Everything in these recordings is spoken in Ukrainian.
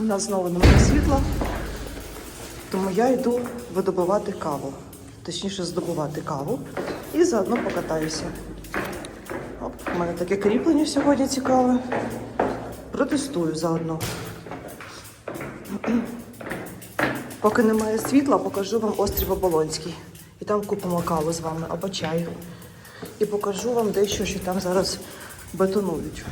У нас знову немає світла, тому я йду видобувати каву. Точніше, здобувати каву і заодно покатаюся. Оп, у мене таке кріплення сьогодні цікаве. Протестую заодно. Поки немає світла, покажу вам острів Оболонський. І там купимо каву з вами або чаю. І покажу вам дещо, що там зараз бетонують.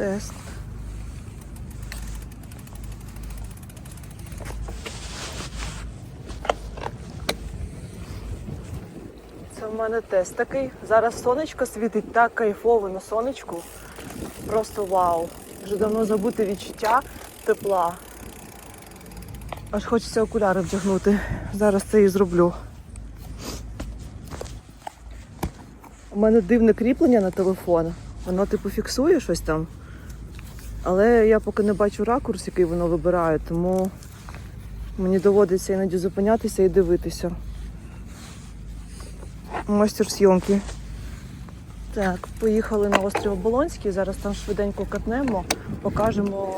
Тест. Це в мене тест такий. Зараз сонечко світить так кайфово на сонечку. Просто вау. Вже давно забути відчуття тепла. Аж хочеться окуляри вдягнути. Зараз це і зроблю. У мене дивне кріплення на телефон. Воно типу фіксує щось там. Але я поки не бачу ракурс, який воно вибирає, тому мені доводиться іноді зупинятися і дивитися. Мастер зйомки. Так, поїхали на острів Оболонський. Зараз там швиденько катнемо, покажемо,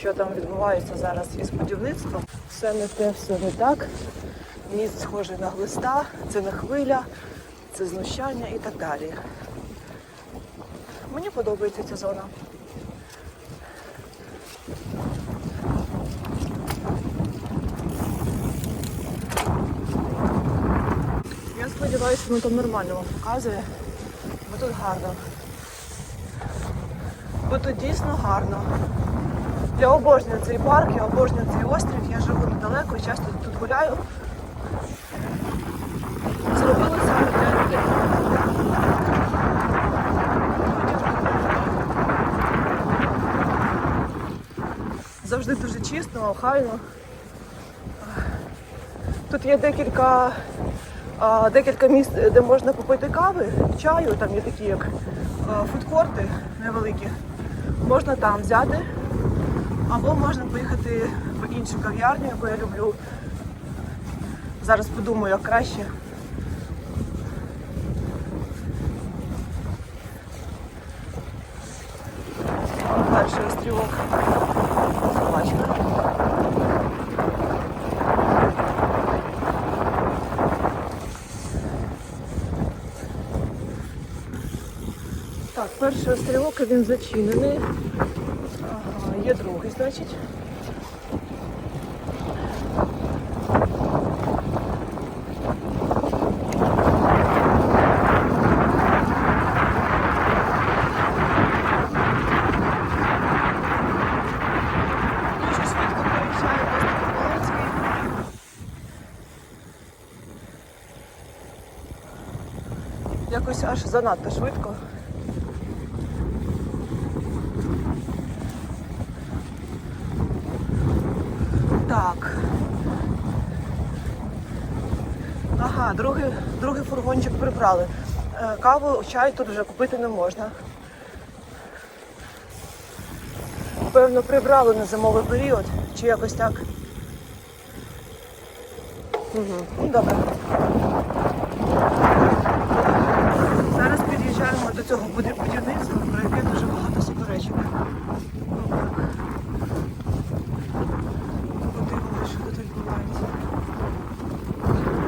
що там відбувається зараз із будівництвом. Все не те, все не так. Міст схожий на глиста, це не хвиля, це знущання і так далі. Мені подобається ця зона. Я сподіваюся, воно там нормально вам показує, бо тут гарно. Бо тут дійсно гарно. Я обожнюю цей парк, я обожнюю цей острів, я живу недалеко часто тут гуляю. Зробили для людей. Завжди дуже чисто, охайно. Тут є декілька, декілька місць, де можна попити кави, чаю, там є такі як фудкорти невеликі. Можна там взяти, або можна поїхати в іншу кав'ярню, яку я люблю. Зараз подумаю, як краще. Перший острівок. Собачка. Так, перший острівок він зачинений. Ага, є другий, значить. Якось аж занадто швидко. Так. Ага, другий, другий прибрали. Е, Каву, чай тут вже купити не можна. Певно, прибрали на зимовий період, чи якось так. Угу. Добре. Зараз під'їжджаємо до цього будівництва, про яке дуже багато суперечок. Ну, так. Подивимося, що тут відбувається. Ну, так.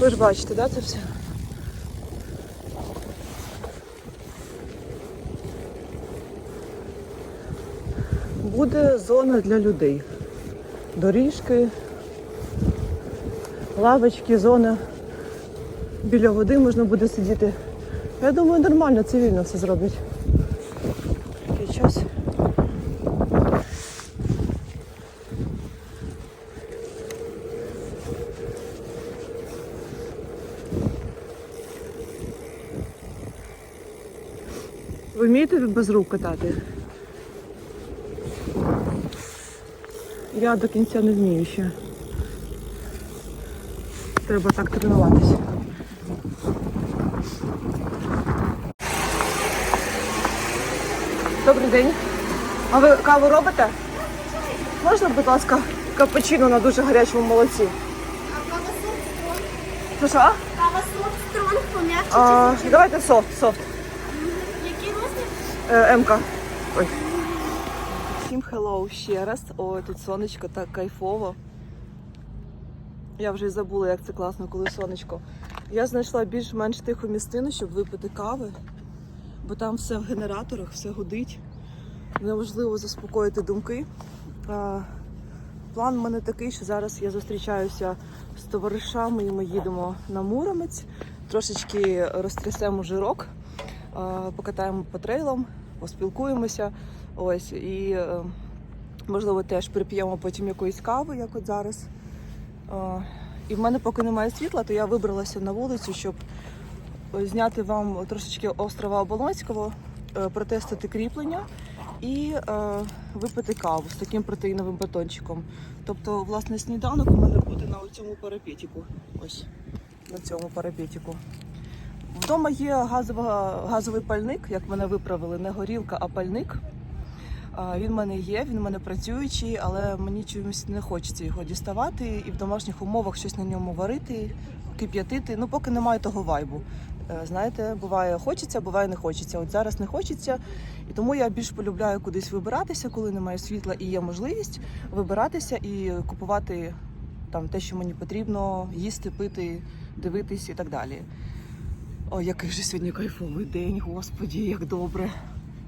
Ви ж бачите, да, це все? Буде зона для людей. Доріжки, лавочки, зона. Біля води можна буде сидіти. Я думаю, нормально, цивільно все зроблять. Такий час. Ви вмієте без рук катати? Я до кінця не вмію ще. треба так тренуватися. Добрий день. А ви каву робите? Можна, будь ласка, капучино на дуже гарячому молоці? Кава софт стронг? Що що? Кава софт стронг пом'якше давайте софт, софт. Е, М-ка. Ой. Всім хеллоу ще раз. Ой, тут сонечко так кайфово. Я вже й забула, як це класно, коли сонечко. Я знайшла більш-менш тиху місцину, щоб випити кави, бо там все в генераторах, все гудить. Неможливо заспокоїти думки. План в мене такий, що зараз я зустрічаюся з товаришами і ми їдемо на Муромець, трошечки розтрясемо жирок, покатаємо по трейлам, поспілкуємося. Ось і е, можливо теж прип'ємо потім якоїсь кави, як от зараз. І в мене поки немає світла, то я вибралася на вулицю, щоб е, зняти вам трошечки острова Оболонського, е, протестити кріплення і е, випити каву з таким протеїновим батончиком. Тобто, власне, сніданок у мене буде на цьому парапетіку. Ось на цьому парапетіку. Вдома є газова, газовий пальник, як мене виправили, не горілка, а пальник. Він в мене є, він в мене працюючий, але мені чомусь не хочеться його діставати і в домашніх умовах щось на ньому варити, кип'ятити. Ну, поки немає того вайбу. Е, Знаєте, буває хочеться, буває не хочеться. От зараз не хочеться, і тому я більш полюбляю кудись вибиратися, коли немає світла і є можливість вибиратися і купувати там те, що мені потрібно, їсти, пити, дивитись і так далі. О, який же сьогодні кайфовий день, господі, як добре.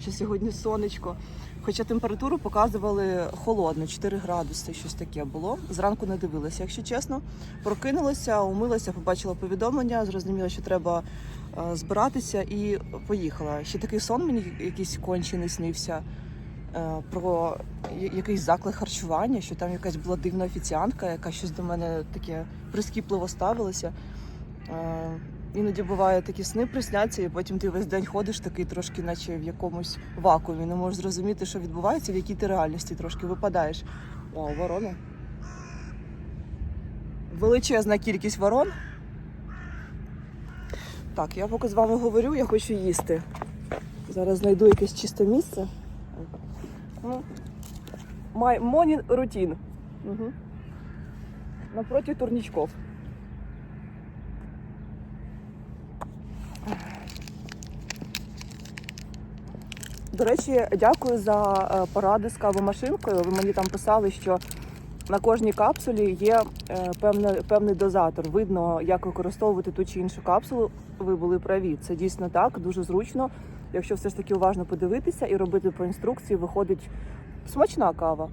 Що сьогодні сонечко. Хоча температуру показували холодно, 4 градуси, щось таке було. Зранку не дивилася, якщо чесно. Прокинулася, умилася, побачила повідомлення, зрозуміла, що треба е, збиратися і поїхала. Ще такий сон мені якийсь кончений снився е, про якийсь заклик харчування, що там якась була дивна офіціантка, яка щось до мене таке прискіпливо ставилася. Іноді буває такі сни присняться, і потім ти весь день ходиш такий трошки, наче в якомусь вакуумі. Не можеш зрозуміти, що відбувається, в якій ти реальності трошки випадаєш. О, ворона. Величезна кількість ворон. Так, я поки з вами говорю, я хочу їсти. Зараз знайду якесь чисте місце. Ну, My morning routine. Угу. Напроти турнічков. До речі, дякую за е, поради з кавомашинкою. Ви мені там писали, що на кожній капсулі є е, певне, певний дозатор. Видно, як використовувати ту чи іншу капсулу. Ви були праві. Це дійсно так, дуже зручно. Якщо все ж таки уважно подивитися і робити по інструкції, виходить смачна кава.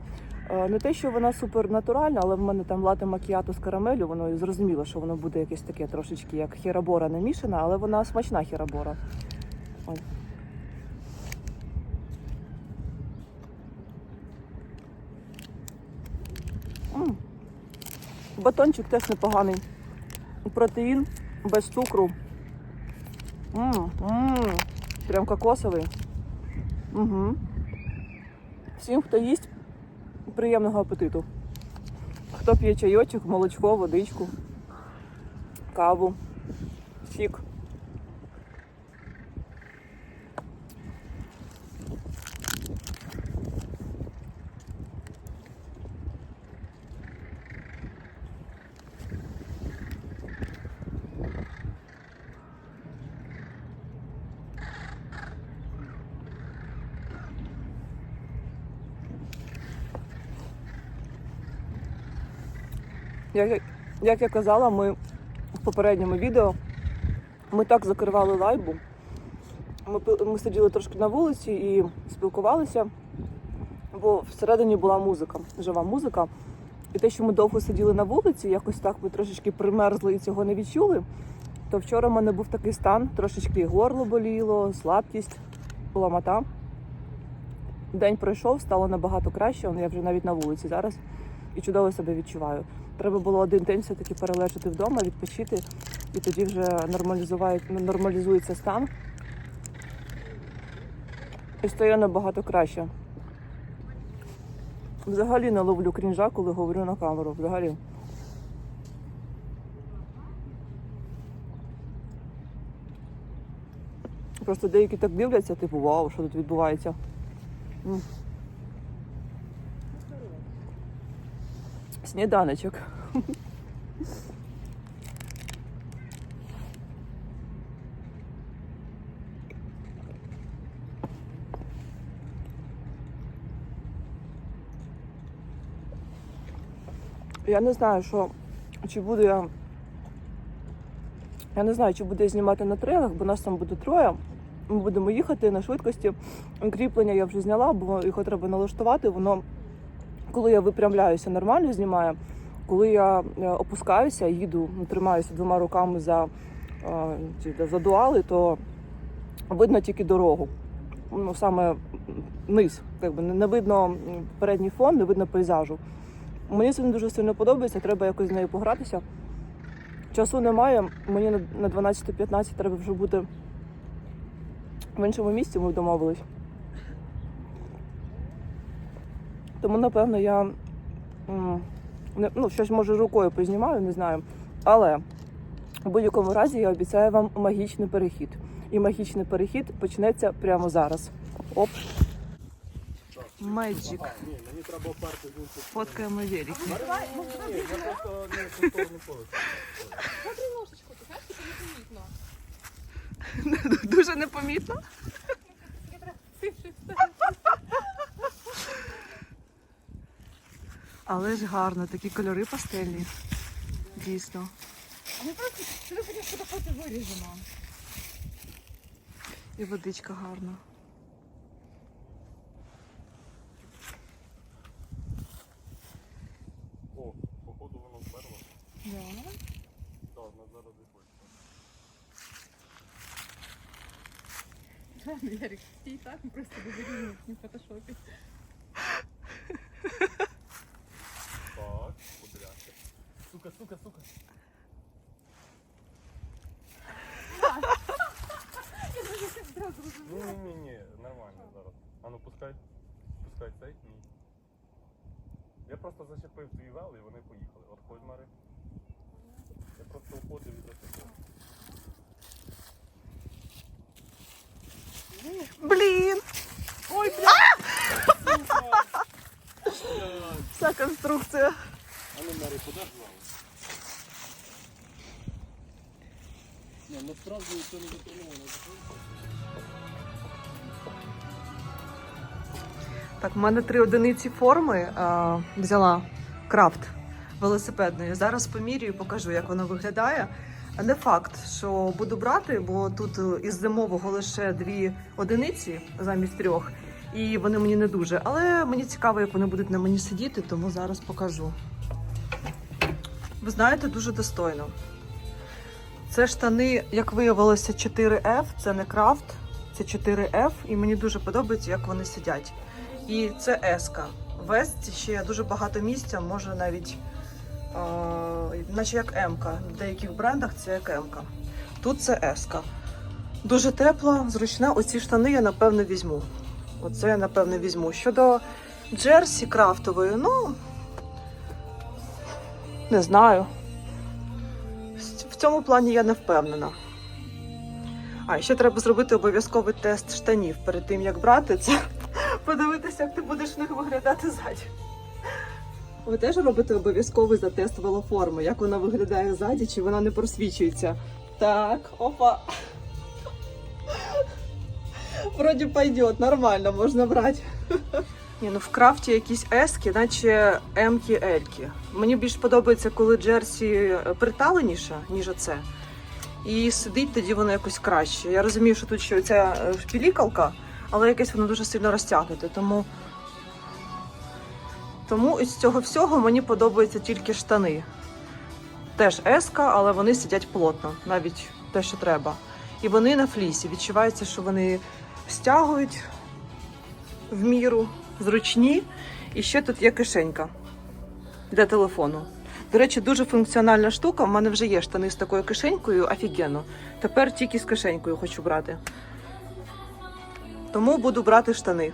Е, Не те, що вона супернатуральна, але в мене там лате макіато з карамелю, воно зрозуміло, що воно буде якесь таке трошечки як херабора намішана, але вона смачна херабора. Ой. М. Батончик теж непоганий. Протеїн без цукру. М, м, Прям кокосовий. Угу. Всім, хто їсть, приємного апетиту. Хто п'є чайочок, молочко, водичку, каву, сік. Як, як я казала, ми в попередньому відео ми так закривали лайбу. Ми, ми сиділи трошки на вулиці і спілкувалися, бо всередині була музика, жива музика. І те, що ми довго сиділи на вулиці, якось так ми трошечки примерзли і цього не відчули. То вчора в мене був такий стан, трошечки горло боліло, слабкість, ламота. День пройшов, стало набагато краще. он, Я вже навіть на вулиці зараз і чудово себе відчуваю. Треба було один день все-таки перележати вдома, відпочити, і тоді вже нормалізується стан. І стає набагато краще. Взагалі не ловлю крінжа, коли говорю на камеру. Взагалі. Просто деякі так дивляться, типу, вау, що тут відбувається. Сніданочок. Я не знаю, що чи буду я. Я не знаю, чи буду я знімати на трейлах, бо нас там буде троє. Ми будемо їхати на швидкості. Кріплення я вже зняла, бо його треба налаштувати. Воно, коли я випрямляюся, нормально знімає. Коли я е, опускаюся, їду, ну, тримаюся двома руками за, е, за дуали, то видно тільки дорогу. Ну, саме низ. Якби не видно передній фон, не видно пейзажу. Мені це не дуже сильно подобається, треба якось з нею погратися. Часу немає, мені на 12.15 треба вже бути в іншому місці, ми домовились. Тому, напевно, я ну, щось може рукою познімаю, не знаю. Але в будь-якому разі я обіцяю вам магічний перехід. І магічний перехід почнеться прямо зараз. Оп. З. Фоткаємо велики. Ні, я просто не культурний поверх. Смотри ложечку, ти знаєш, типу непомітно. Дуже непомітно. Але ж гарно, такі кольори пастельні. Дійсно. Ми просто сюди потім фотофоти виріжемо. І водичка гарна. О, походу воно вперло. Да. Так, на зараз виходить. Ладно, Ярик, стій так, ми просто виріжемо в фотошопі. Сука, сука, сука. Ні, ні, ні, ні, нормально зараз. А ну пускай. Пускай цей. Ні. Я просто зачепив твій вел і вони поїхали. От ходь, Мари. Я просто уходив і зачепив. Блін! Ой, блядь! Вся конструкція. А ну, Мари, куди ж вел? Ні, насправді це не затримовано. Так, в мене три одиниці форми а, взяла крафт велосипедної. Зараз помірюю і покажу, як воно виглядає. Не факт, що буду брати, бо тут е, із зимового лише дві одиниці замість трьох, і вони мені не дуже. Але мені цікаво, як вони будуть на мені сидіти, тому зараз покажу. Ви знаєте, дуже достойно. Це штани, як виявилося, 4F, це не крафт, це 4F, і мені дуже подобається, як вони сидять. І це еска. В ще дуже багато місця, може навіть, е, наче як М-ка. В деяких брендах це як М-ка. Тут це еска. Дуже тепла, зручна. Оці штани я напевно візьму. Оце я напевно візьму. Щодо джерсі крафтової, ну не знаю. В цьому плані я не впевнена. А ще треба зробити обов'язковий тест штанів перед тим, як брати це. Подивитися, як ти будеш в них виглядати ззаді. Ви теж робите обов'язковий за тест велоформи, як вона виглядає ззаді, чи вона не просвічується. Так, опа. Вроді пойдет, нормально, можна брати. Ні, ну в крафті якісь ески, наче емки ельки. Мені більш подобається, коли джерсі приталеніше, ніж оце. І сидить тоді воно якось краще. Я розумію, що тут ще ця е, шпілікалка, але якесь воно дуже сильно розтягнуте. Тому, тому із цього всього мені подобаються тільки штани. Теж еска, але вони сидять плотно, навіть те, що треба. І вони на флісі. Відчувається, що вони стягують в міру, зручні. І ще тут є кишенька для телефону. До речі, дуже функціональна штука. У мене вже є штани з такою кишенькою, офігенно. Тепер тільки з кишенькою хочу брати. Тому буду брати штани.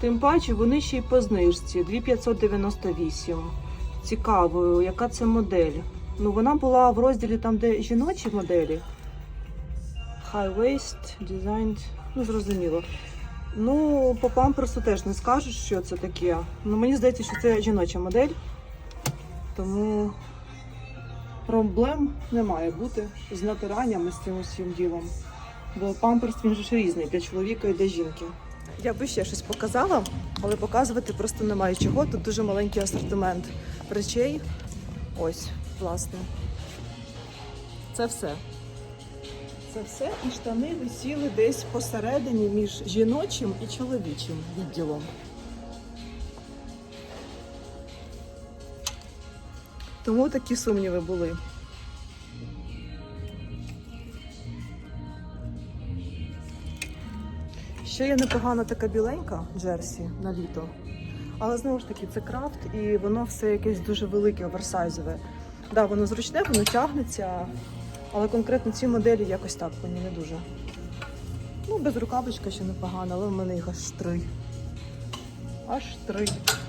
Тим паче вони ще й по знижці 2598. Цікаво, яка це модель. Ну, вона була в розділі там, де жіночі моделі. High waist, designed. Ну, зрозуміло. Ну, по памперсу теж не скажеш, що це таке. Ну, мені здається, що це жіноча модель. Тому проблем не має бути з натиранням і з цим усім ділом. Бо памперс він же ж різний для чоловіка і для жінки. Я би ще щось показала, але показувати просто немає чого. Тут дуже маленький асортимент речей. Ось, власне. Це все. Це все і штани висіли десь посередині між жіночим і чоловічим відділом. Тому такі сумніви були. Ще є непогана така біленька джерсі на літо. Але знову ж таки, це крафт і воно все якесь дуже велике, оверсайзове. Да, воно зручне, воно тягнеться, але конкретно ці моделі якось так мені не дуже. Ну, без рукавичка ще непогано, але в мене їх аж три. Аж три.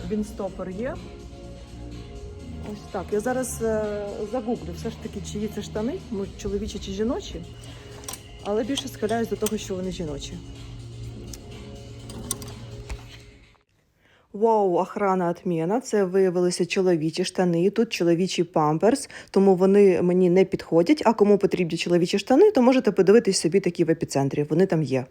Вінстопер є. Ось так. Я зараз е, загуглю все ж таки, чиї це штани, чоловічі чи жіночі. Але більше схиляюсь до того, що вони жіночі. Вау, охрана отміна. Це виявилися чоловічі штани. Тут чоловічий памперс, тому вони мені не підходять. А кому потрібні чоловічі штани, то можете подивитись собі такі в епіцентрі. Вони там є.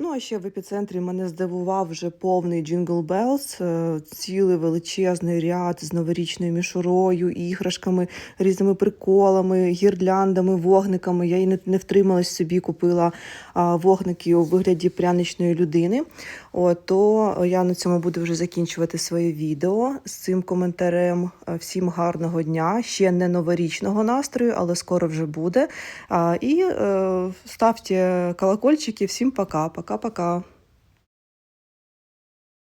Ну, а ще в епіцентрі мене здивував вже повний Jingle Bells, е, цілий величезний ряд з новорічною мішурою, іграшками, різними приколами, гірляндами, вогниками. Я і не, втрималась собі, купила вогники у вигляді пряничної людини. От, то я на цьому буду вже закінчувати своє відео з цим коментарем. Е, Всім гарного дня, ще не новорічного настрою, але скоро вже буде. І е, ставте колокольчики. Всім пока, пока-пока.